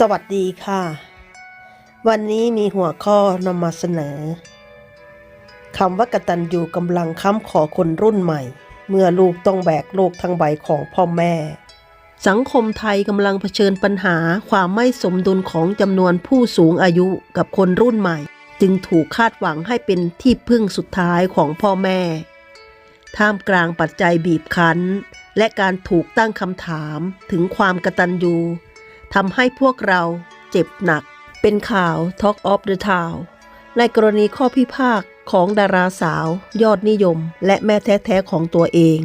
สวัสดีค่ะ วันนี้มีหัวข้อนำมาเสนอคำว่ากตัญญูกำลังค้ำขอคนรุ่นใหม่ เมื่อลูกต้องแบกโลกทั้งใบของพ่อแม่ สังคมไทยกำลังเผชิญปัญหาความไม่สมดุลของจำนวนผู้สูงอายุกับคนรุ่นใหม่ จึงถูกคาดหวังให้เป็นที่พึ่งสุดท้ายของพ่อแม่ ท่ามกลางปัจจัยบีบคั้น และการถูกตั้งคำถามถึงความกตัญญู ทำให้พวกเราเจ็บหนัก เป็นข่าว Talk of the Town ในกรณีข้อพิพาทของดาราสาวยอดนิยม และแม่แท้ๆของตัวเอง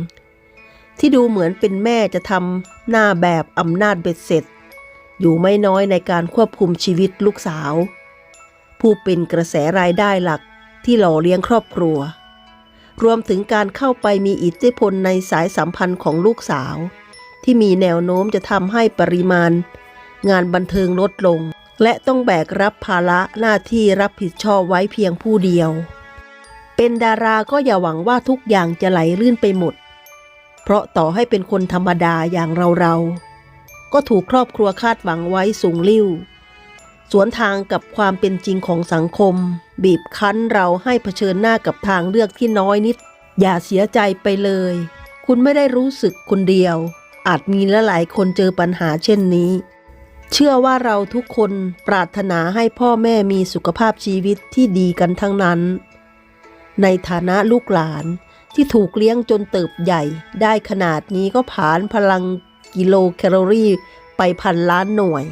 ที่ดูเหมือนเป็นแม่จะทำหน้าแบบอำนาจเบ็ดเสร็จ อยู่ไม่น้อยในการควบคุมชีวิตลูกสาว ผู้เป็นกระแสรายได้หลักที่หล่อเลี้ยงครอบครัว รวมถึงการเข้าไปมีอิทธิพลในสายสัมพันธ์ของลูกสาว ที่มีแนวโน้มจะทำให้ปริมาณ งานบันเทิงลดลง และต้องแบกรับภาระหน้าที่รับผิดชอบไว้เพียงผู้เดียว เป็นดาราก็อย่าหวังว่าทุกอย่างจะไหลลื่นไปหมด เพราะต่อให้เป็นคนธรรมดาอย่างเราเราๆก็ถูกครอบครัวคาดหวังไว้สูงลิ่วสวนทางกับความเป็นจริงของสังคม บีบคั้นเราให้เผชิญหน้ากับทางเลือกที่น้อยนิด อย่าเสียใจไปเลย คุณไม่ได้รู้สึกคนเดียว อาจมีหลายคนเจอปัญหาเช่นนี้ เชื่อว่าเราทุกคนปรารถนาให้พ่อแม่มีสุขภาพชีวิตที่ดีกันทั้งนั้น ในฐานะลูกหลานที่ถูกเลี้ยงจนเติบใหญ่ ได้ขนาดนี้ก็ผ่านพลังกิโลแคลอรี่ไปพันล้านหน่วย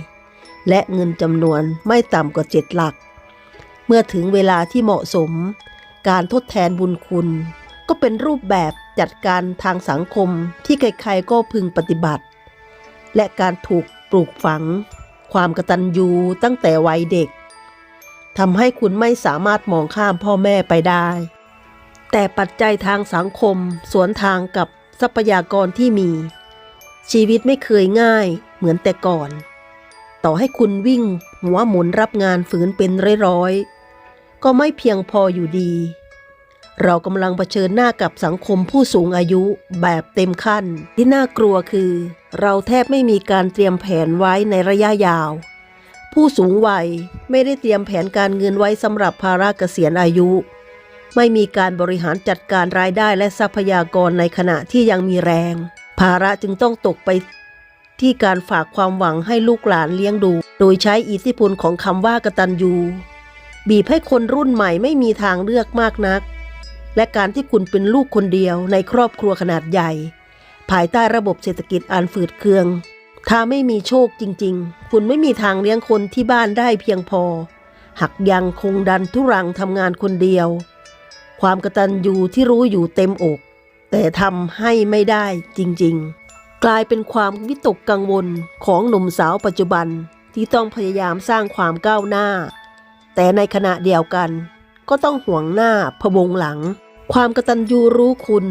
และเงินจำนวนไม่ต่ำกว่าเจ็ดหลัก เมื่อถึงเวลาที่เหมาะสม การทดแทนบุญคุณ ก็เป็นรูปแบบจัดการทางสังคมที่ใครๆก็พึงปฏิบัติ และการถูก ปลูกฝัง ความกตัญญูตั้งแต่วัยเด็กทำให้คุณไม่สามารถมองข้ามพ่อแม่ไปได้ แต่ปัจจัยทางสังคม สวนทางกับทรัพยากรที่มี ชีวิตไม่เคยง่ายเหมือนแต่ก่อน ต่อให้คุณวิ่งหัวหมุนรับงานฝืนเป็นร้อยๆก็ไม่เพียงพออยู่ดี เรากำลังเผชิญหน้ากับสังคมผู้สูงอายุแบบเต็มขั้น ที่น่ากลัวคือ เราแทบไม่มีการเตรียมแผนไว้ในระยะยาว ผู้สูงวัยไม่ได้เตรียมแผนการเงินไว้สำหรับภาระเกษียณอายุ ไม่มีการบริหารจัดการรายได้และทรัพยากรในขณะที่ยังมีแรง ภาระจึงต้องตกไปที่การฝากความหวังให้ลูกหลานเลี้ยงดู โดยใช้อิทธิพลของคำว่ากตัญญูบีบให้คนรุ่นใหม่ไม่มีทางเลือกมากนัก และการที่คุณเป็นลูกคนเดียวในครอบครัวขนาดใหญ่ ภายใต้ระบบเศรษฐกิจอันฝืดเคือง ถ้าไม่มีโชคจริง ๆ คุณไม่มีทางเลี้ยงคนที่บ้านได้เพียงพอ หักยังคงดันทุรังทำงานคนเดียว ความกระตัญญูที่รู้อยู่เต็มอก แต่ทำให้ไม่ได้จริง ๆ กลายเป็นความวิตกกังวลของหนุ่มสาวปัจจุบันที่ต้องพยายามสร้างความก้าวหน้า แต่ในขณะเดียวกันก็ต้องห่วงหน้าพะวงหลัง ความกตัญญูรู้คุณ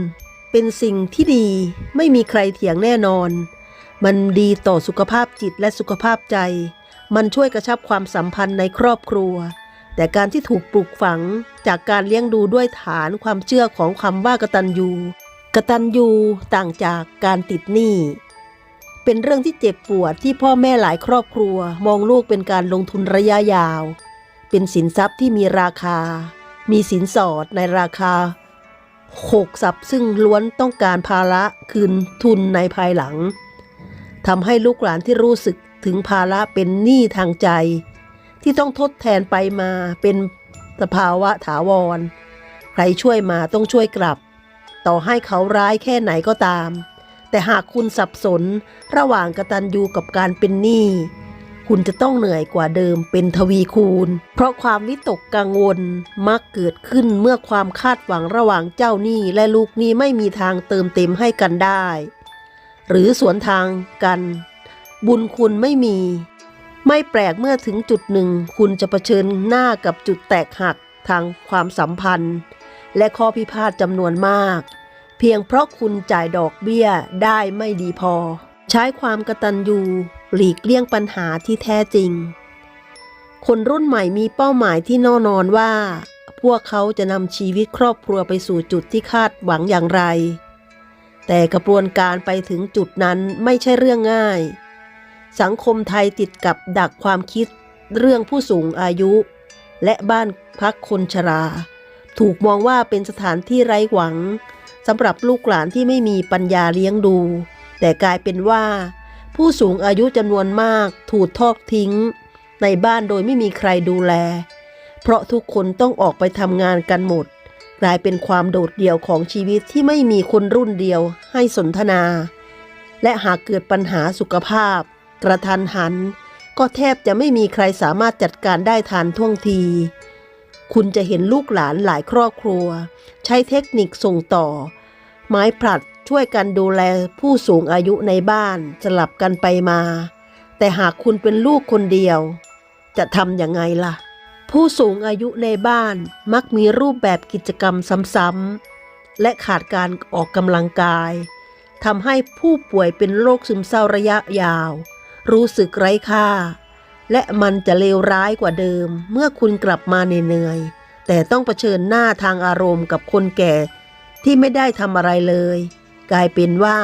เป็นสิ่งที่ดีไม่มีใครเถียงแน่นอน มันดีต่อสุขภาพจิตและสุขภาพใจ มันช่วยกระชับความสัมพันธ์ในครอบครัว แต่การที่ถูกปลูกฝังจากการเลี้ยงดูด้วยฐานความเชื่อของคำว่ากตัญญูกตัญญูต่างจากการติดหนี้เป็นเรื่องที่เจ็บปวดที่พ่อแม่หลายครอบครัว มองลูกเป็นการลงทุนระยะยาว เป็นสินทรัพย์ที่มีราคา มีสินสอดในราคา โขกสับซึ่งล้วนต้องการภาระคืนทุนในภายหลังทำให้ลูกหลานที่รู้สึกถึงภาระเป็นหนี้ทางใจ ที่ต้องทดแทนไปมาเป็นสภาวะถาวร ใครช่วยมาต้องช่วยกลับ ต่อให้เขาร้ายแค่ไหนก็ตาม แต่หากคุณสับสนระหว่างกตัญญูกับการเป็นหนี้ คุณจะต้องเหนื่อยกว่าเดิมเป็นทวีคูณ เพราะความวิตกกังวลมักเกิดขึ้นเมื่อความคาดหวังระหว่างเจ้าหนี้และลูกหนี้ไม่มีทางเติมเต็มให้กันได้ หรือสวนทางกัน บุญคุณไม่มี ไม่แปลกเมื่อถึงจุดหนึ่ง คุณจะเผชิญหน้ากับจุดแตกหักทางความสัมพันธ์ และข้อพิพาทจำนวนมาก เพียงเพราะคุณจ่ายดอกเบี้ยได้ไม่ดีพอ ใช้ความกระตัญญู หลีกเลี่ยงปัญหาที่แท้จริง คนรุ่นใหม่มีเป้าหมายที่แน่นอนว่า พวกเขาจะนำชีวิตครอบครัวไปสู่จุดที่คาดหวังอย่างไร แต่กระบวนการไปถึงจุดนั้นไม่ใช่เรื่องง่าย สังคมไทยติดกับดักความคิดเรื่องผู้สูงอายุ และบ้านพักคนชรา ถูกมองว่าเป็นสถานที่ไร้หวังสำหรับลูกหลานที่ไม่มีปัญญาเลี้ยงดู แต่กลายเป็นว่า ผู้สูงอายุจำนวนมากถูกทอดทิ้ง ในบ้านโดยไม่มีใครดูแล เพราะทุกคนต้องออกไปทำงานกันหมด กลายเป็นความโดดเดี่ยวของชีวิตที่ไม่มีคนรุ่นเดียวให้สนทนา และหากเกิดปัญหาสุขภาพ กระทันหัน ก็แทบจะไม่มีใครสามารถจัดการได้ทันท่วงที คุณจะเห็นลูกหลานหลายครอบครัว ใช้เทคนิคส่งต่อ ไม้ผลัด ช่วยกันดูแลผู้สูงอายุในบ้านสลับกันไปมา แต่หากคุณเป็นลูกคนเดียว จะทำอยังไงล่ะ ผู้สูงอายุในบ้านมักมีรูปแบบกิจกรรมซ้ำๆและขาดการออกกำลังกายทำให้ผู้ป่วยเป็นโรคซึมเศร้าระยะยาว รู้สึกไร้ค่า และมันจะเลวร้ายกว่าเดิม เมื่อคุณกลับมาเหนื่อยแต่ต้องเผชิญหน้าทางอารมณ์กับคนแก่ที่ไม่ได้ทำอะไรเลย กลายเป็นว่า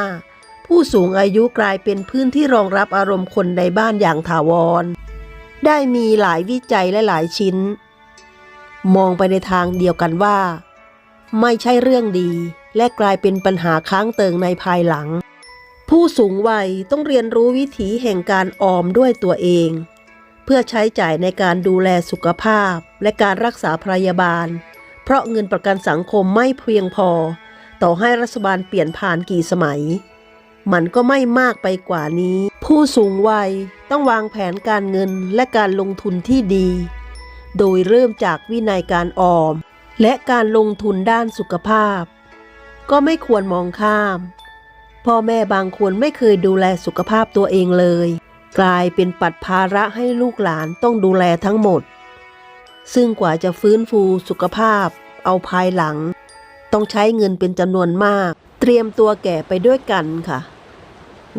ผู้สูงอายุกลายเป็นพื้นที่รองรับอารมณ์คนในบ้านอย่างถาวร ได้มีหลายวิจัยและหลายชิ้น มองไปในทางเดียวกันว่า ไม่ใช่เรื่องดี และกลายเป็นปัญหาค้างเติงในภายหลัง ผู้สูงวัยต้องเรียนรู้วิถีแห่งการออมด้วยตัวเอง เพื่อใช้จ่ายในการดูแลสุขภาพและการรักษาพยาบาล เพราะเงินประกันสังคมไม่เพียงพอ ต่อให้รัฐบาลเปลี่ยนผ่านกี่สมัย มันก็ไม่มากไปกว่านี้ ผู้สูงวัยต้องวางแผนการเงินและการลงทุนที่ดี โดยเริ่มจากวินัยการออม และการลงทุนด้านสุขภาพ ก็ไม่ควรมองข้าม พ่อแม่บางคนไม่เคยดูแลสุขภาพตัวเองเลย กลายเป็นปัดภาระให้ลูกหลานต้องดูแลทั้งหมดซึ่งกว่าจะฟื้นฟูสุขภาพ เอาภายหลัง ต้องใช้เงินเป็นจำนวนมาก เตรียมตัวแก่ไปด้วยกันค่ะ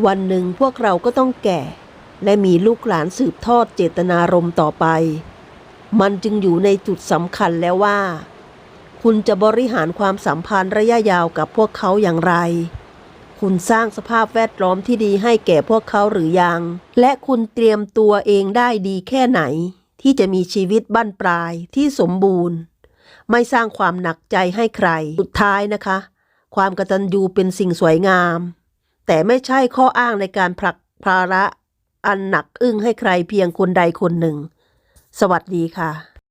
วันหนึ่งพวกเราก็ต้องแก่ และมีลูกหลานสืบทอดเจตนารมณ์ต่อไป มันจึงอยู่ในจุดสำคัญแล้วว่า คุณจะบริหารความสัมพันธ์ระยะยาวกับพวกเขาอย่างไร คุณสร้างสภาพแวดล้อมที่ดีให้แก่พวกเขาหรือยัง และคุณเตรียมตัวเองได้ดีแค่ไหน ที่จะมีชีวิตบั้นปลายที่สมบูรณ์ ไม่สร้างความหนักใจให้ใคร สุดท้ายนะคะ ความกตัญญูเป็นสิ่งสวยงาม แต่ไม่ใช่ข้ออ้างในการผลักภาระอันหนักอึ้งให้ใครเพียงคนใดคนหนึ่ง สวัสดีค่ะ